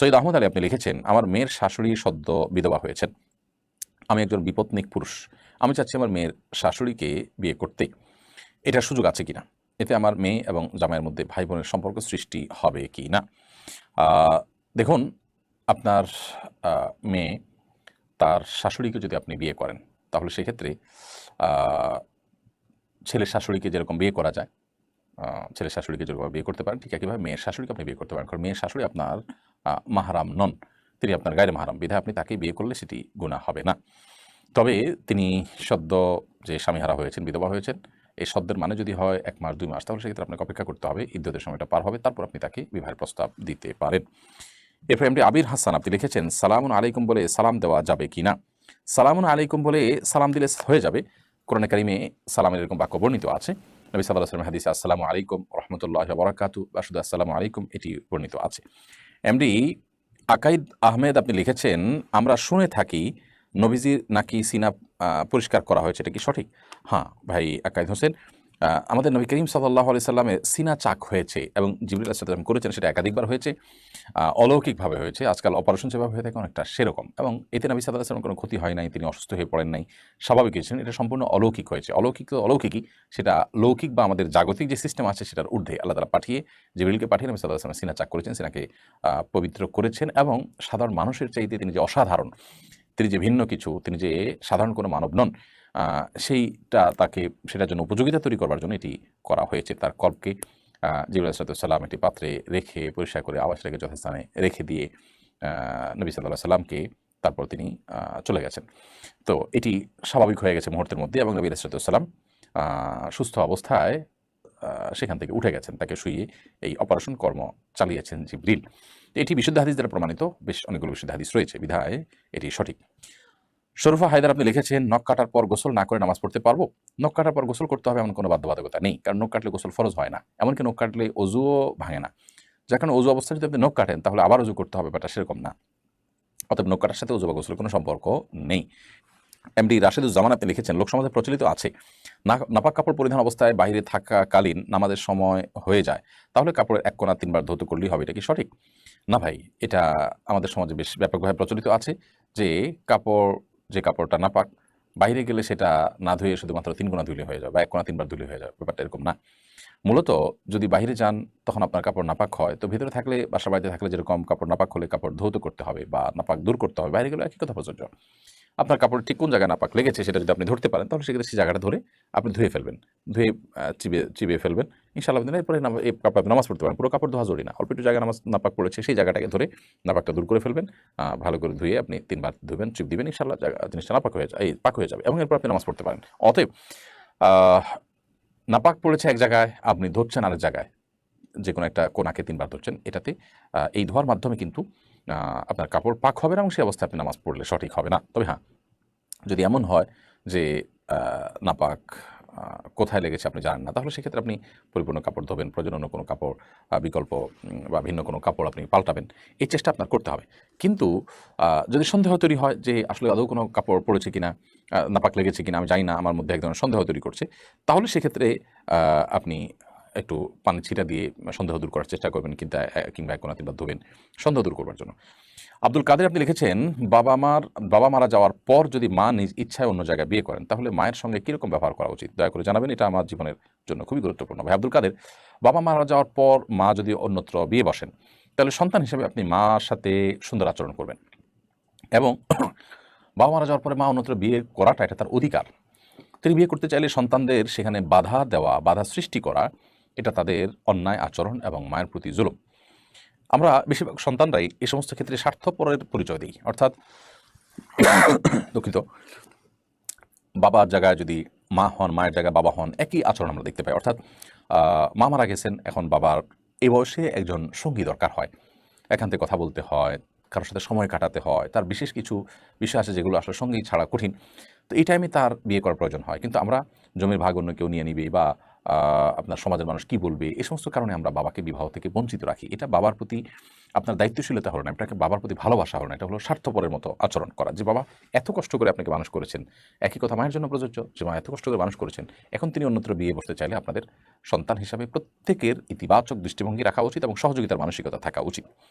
সৈয়দ আহমদ আলী আপনি লিখেছেন, আমার মেয়ের শাশুড়ি সদ্য বিধবা হয়েছেন। আমি একজন বিপত্নিক পুরুষ। আমি চাচ্ছি আমার মেয়ের শাশুড়িকে বিয়ে করতে এটার সুযোগ আছে কিনা? এতে আমার মেয়ে এবং জামাইয়ের মধ্যে ভাই বোনের সম্পর্ক সৃষ্টি হবে কি না দেখুন, আপনার মেয়ে তার শাশুড়িকে যদি আপনি বিয়ে করেন, তাহলে সেক্ষেত্রে ছেলের শাশুড়িকে যেরকম বিয়ে করা যায় ছেলের শাশুড়িকে যেরকম বিয়ে করতে পারেন, ঠিক একইভাবে মেয়ের শাশুড়িকে আপনি বিয়ে করতে পারেন। কারণ মেয়ের শাশুড়ি আপনার মাহারাম নন। তিনি আপনার গায়ের মাহারাম। বিধায় আপনি তাকে বিয়ে করলে সেটি গুণা হবে না। তবে তিনি সদ্য যে স্বামীহারা হয়েছেন, বিধবা হয়েছেন, এই শব্দের মানে যদি হয় এক মাস, দুই মাস, তাহলে সেক্ষেত্রে আপনাকে অপেক্ষা করতে হবে। ইদ্যতের সময়টা পার হবে, তারপর আপনি তাকে বিবাহের প্রস্তাব দিতে পারেন। এরপর এমডি আবির হাসান, আপনি লিখেছেন, সালামুন আলাইকুম বলে সালাম দেওয়া যাবে কি না? সালামুন আলাইকুম বলে সালাম দিলে হয়ে যাবে। কোরআন কারিমে সালামের এরকম বাক্য বর্ণিত আছে। নবী সাল্লাহ হাদিসে, আসসালামু আলাইকুম রহমতুল্লাহ বরাকাতু বা শুধু আসসালামু আলাইকুম এটি বর্ণিত আছে। এমডি আকাইদ আহমেদ আপনি লিখেছেন, আমরা শুনে থাকি নবীজির নাকি সিনা পরিষ্কার করা হয়েছে। এটা কি সঠিক? হ্যাঁ ভাই আকাইদ হোসেন। আমাদের নবী করিম সাল্লাহ আলি সাল্লামের সিনা চাক হয়েছে এবং জিবরুল আসলাম করেছেন, সেটা একাধিকবার হয়েছে অলৌকিকভাবে হয়েছে। আজকাল অপারেশন যেভাবে হয়ে থাকে অনেকটা সেরকম এবং এতে নবী সাল্লাহ সাল্লাম কোনো ক্ষতি হয় নাই, তিনি অসুস্থ হয়ে পড়েন নাই, স্বাভাবিক হয়েছেন এটা সম্পূর্ণ অলৌকিক হয়েছে। অলৌকিক তো অলৌকিকই, সেটা লৌকিক বা আমাদের জাগতিক যে সিস্টেম আছে সেটার ঊর্ধ্বে আল্লাহ তালা পাঠিয়ে, জিবরিলকে পাঠিয়ে নবী সাল্লাহ সাল্লাম সিনা চাক করেছেন, সিনাকে পবিত্র করেছেন এবং সাধারণ মানুষের চাইতে তিনি যে অসাধারণ তিনি যে ভিন্ন কিছু, তিনি যে সাধারণ কোনো মানব নন সেইটা তাকে, সেটার জন্য উপযোগিতা তৈরি করবার জন্য এটি করা হয়েছে। তার কল্পকে জিবুল সাল্লাম একটি পাত্রে রেখে, পরিষ্কার করে আবাস রেখে যথাস্থানে রেখে দিয়ে নবী সাল্লাহ সাল্লামকে তারপর তিনি চলে গেছেন। তো এটি স্বাভাবিক হয়ে গেছে মুহূর্তের মধ্যে এবং নবী সাল্লাম সুস্থ অবস্থায় সেখান থেকে উঠে গেছেন। তাকে শুয়ে এই অপারেশন কর্ম চালিয়েছেন জিবরিল। এটি বিশুদ্ধ হাদিস দ্বারা প্রমাণিত। বেশ অনেকগুলো বিশুদ্ধ হাদিস রয়েছে, বিধায় এটি সঠিক। শরুফা হায়দার আপনি লিখেছেন, নখ কাটার পর গোসল না করে নামাজ পড়তে পারব? নখ কাটার পর গোসল করতে হবে এমন কোনো বাধ্যবাধকতা নেই, কারণ নখ কাটলে গোসল ফরজ হয় না। এমনকি নখ কাটলে অজুও ভাঙে না। যার কারণে অজু অবস্থায় যদি আপনি নখ কাটেন, তাহলে আবার অজু করতে হবে, ব্যাপারটা সেরকম না। অতএব নখ কাটার সাথে অজু বা গোসলের কোনো সম্পর্ক নেই। এমডি রাশেদুজ্জামান আপনি লিখেছেন লোকসমাজে প্রচলিত আছে। নাপাক কাপড় পরিধান অবস্থায় বাইরে থাকাকালীন নামাজের সময় হয়ে যায়। তাহলে কাপড়ের এক কোনা তিনবার ধৌত করলেই হবে, এটা কি সঠিক? না ভাই, এটা আমাদের সমাজে বেশ ব্যাপকভাবে প্রচলিত আছে যে কাপড়, যে কাপড়টা নাপাক, বাইরে গেলে সেটা না ধুয়ে শুধুমাত্র তিন গুণা ধুলে হয়ে যাবে বা এক কোনা তিনবার ধুলে হয়ে যাবে ব্যাপারটা এরকম না। মূলত যদি বাইরে যান, তখন আপনার কাপড় নাপাক হয়। তো ভিতরে থাকলে বাসা বাড়িতে থাকলে যেরকম কাপড় নাপাক হলে কাপড় ধৌত করতে হবে বা নাপাক দূর করতে হবে, বাইরে গেলে একই কথা প্রযোজ্য। আপনার কাপড় ঠিক কোন জায়গায় নাপাক লেগেছে সেটা যদি আপনি ধরতে পারেন, তাহলে সেক্ষেত্রে সেই জায়গাটা ধরে আপনি ধুয়ে ফেলবেন। ধুয়ে চিবিয়ে চিবিয়ে ফেলবেন। ইনশাআল্লাহ দিন এরপরে এই কাপড় নামাজ পড়তে পারেন। পুরো কাপড় ধোয়া জরুরি না। অল্প একটু জায়গায় নামাজ নাপাক পড়েছে, সেই জায়গাটাকে ধরে নাপাকটা দূর করে ফেলবেন। ভালো করে ধুয়ে আপনি তিনবার ধুবেন, চিপ দিবেন, ইনশাআল্লাহ জায়গা- জিনিসটা নাপাক হয়ে যায়, এই পাক হয়ে যাবে। এবং এরপর আপনি নামাজ পড়তে পারেন। অতএব নাপাক পড়েছে এক জায়গায়, আপনি ধরছেন আরেক জায়গায়। যে কোনো একটা কোনাকে তিনবার ধরছেন, এটাতে এই ধোয়ার মাধ্যমে কিন্তু আপনার কাপড় পাক হবে না এবং সেই অবস্থায় আপনি নামাজ পড়লে সঠিক হবে না। তবে হ্যাঁ যদি এমন হয় যে নাপাক কোথায় লেগেছে আপনি জানেন না, তাহলে সেক্ষেত্রে আপনি পরিপূর্ণ কাপড় ধোবেন, প্রয়োজন অন্য কোনো কাপড় বিকল্প বা ভিন্ন কোনো কাপড় আপনি পাল্টাবেন। এই চেষ্টা আপনার করতে হবে। কিন্তু যদি সন্দেহ তৈরি হয় যে, আসলে আদৌ কোনো কাপড় পড়েছে কিনা নাপাক লেগেছে কিনা, আমি জানি না, আমার মধ্যে এক ধরনের সন্দেহ তৈরি করছে, তাহলে সেক্ষেত্রে আপনি একটু পানি ছিটা দিয়ে সন্দেহ দূর করার চেষ্টা করবেন কিন্তু কিংবা এক কোনা তিনবার ধোবেন সন্দেহ দূর করবার জন্য। আব্দুল কাদের আপনি লিখেছেন, বাবা মার, বাবা মারা যাওয়ার পর যদি মা নিজ ইচ্ছায় অন্য জায়গায় বিয়ে করেন, তাহলে মায়ের সঙ্গে কীরকম ব্যবহার করা উচিত? দয়া করে জানাবেন, এটা আমার জীবনের জন্য খুবই গুরুত্বপূর্ণ। ভাই আব্দুল কাদের, বাবা মারা যাওয়ার পর মা যদি অন্যত্র বিয়ে বসেন, তাহলে সন্তান হিসেবে আপনি মার সাথে সুন্দর আচরণ করবেন। এবং বাবা মারা যাওয়ার পরে মা অন্যত্র বিয়ে করাটা, এটা তার অধিকার। তিনি বিয়ে করতে চাইলে সন্তানদের সেখানে বাধা দেওয়া, বাধা সৃষ্টি করা এটা তাদের অন্যায় আচরণ এবং মায়ের প্রতি জুলুম। আমরা বেশিরভাগ সন্তানরাই এই সমস্ত ক্ষেত্রে স্বার্থপরের পরিচয় দিই। অর্থাৎ দুঃখিত। বাবার জায়গায় যদি মা হন, মায়ের জায়গায় বাবা হন, একই আচরণ আমরা দেখতে পাই। অর্থাৎ মা মারা গেছেন, এখন বাবার এই বয়সে একজন সঙ্গী দরকার হয়। এখান থেকে কথা বলতে হয়, কারোর সাথে সময় কাটাতে হয়, তার বিশেষ কিছু বিষয় আছে যেগুলো আসলে সঙ্গী ছাড়া কঠিন। তো এই টাইমে তার বিয়ে করার প্রয়োজন হয়। কিন্তু আমরা জমির ভাগ অন্য কেউ নিয়ে নিবে বা আপনার সমাজের মানুষ কি বলবে? এই সমস্ত কারণে আমরা বাবাকে বিবাহ থেকে বঞ্চিত রাখি। এটা বাবার প্রতি আপনার দায়িত্বশীলতা হলো না এটাকে বাবার প্রতি ভালোবাসা হলো না, এটা হলো স্বার্থপরের মতো আচরণ করা। যে বাবা এত কষ্ট করে আপনাকে মানুষ করেছেন, একই কথা মায়ের জন্য প্রযোজ্য, যে মা এত কষ্ট করে মানুষ করেছেন, এখন তিনি অন্যত্র বিয়ে বসতে চাইলে আপনাদের সন্তান হিসাবে প্রত্যেকের ইতিবাচক দৃষ্টিভঙ্গি রাখা উচিত এবং সহযোগিতার মানসিকতা থাকা উচিত।